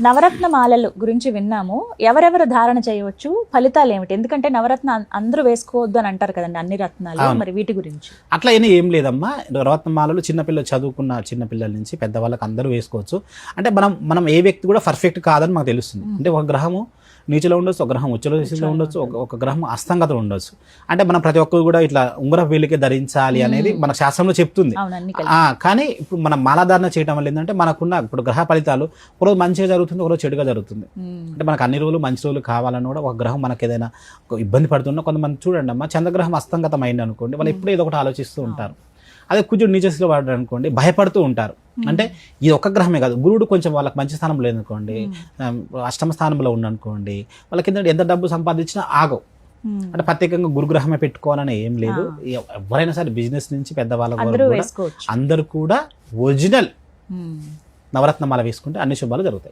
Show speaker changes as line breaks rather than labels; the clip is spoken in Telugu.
నవరత్న మాలలు గురించి విన్నాము. ఎవరెవరు ధారణ చేయవచ్చు? ఫలితాలు ఏమిటి ఎందుకంటే నవరత్న అందరూ వేసుకోవద్దు అని అంటారు కదండి అన్ని రత్నాలు. మరి వీటి గురించి.
అట్లా అయినా ఏం లేదమ్మా. రత్నమాలలు చిన్నపిల్లలు చదువుకున్న చిన్నపిల్లల నుంచి పెద్దవాళ్ళకి అందరూ వేసుకోవచ్చు. అంటే మనం మనం ఏ వ్యక్తి కూడా పర్ఫెక్ట్ కాదని మాకు తెలుస్తుంది. అంటే ఒక గ్రహము నీచులో ఉండొచ్చు ఒక గ్రహం ఉచ్చలో దిశలో ఉండొచ్చు ఒక గ్రహం అస్తంగతలో ఉండొచ్చు. అంటే మనం ప్రతి ఒక్కరు కూడా ఇట్లా ఉంగర వేలికే ధరించాలి అనేది మన శాస్త్రంలో చెప్తుంది. కానీ ఇప్పుడు మనం మాలాధారణ చేయడం వల్ల ఏంటంటే మనకున్న ఇప్పుడు గ్రహ ఫలితాలు ఒకరోజు మంచిగా జరుగుతుంది ఒకరోజు చెడుగా జరుగుతుంది. అంటే మనకు అన్ని రోజులు మంచి రోజులు కావాలని కూడా ఒక గ్రహం మనకి ఏదైనా ఇబ్బంది పడుతున్నా కొంతమంది చూడండి అమ్మా చంద్రగ్రహం అస్తంగతం అయింది అనుకోండి వాళ్ళు ఎప్పుడూ ఏదో ఒకటి ఆలోచిస్తూ ఉంటారు. అదే కుజుడు నీచస్లో వాడారు అనుకోండి భయపడుతూ ఉంటారు. అంటే ఇది ఒక గ్రహమే కాదు. గురుడు కొంచెం వాళ్ళకి మంచి స్థానంలో లేదనుకోండి ఆ, అష్టమ స్థానంలో ఉండనుకోండి వాళ్ళకి ఎంత డబ్బు సంపాదించినా ఆగవు.
మ్మ్.
అంటే ప్రత్యేకంగా గురుగ్రహమే పెట్టుకోవాలని ఏం లేదు. ఎవ- ఎవరైనా సరే బిజినెస్ నుంచి పెద్దవాళ్ళ వరకు
అందరూ
కూడా ఒరిజినల్. నవరత్నమాల వేసుకుంటే అన్ని శుభాలు జరుగుతాయి.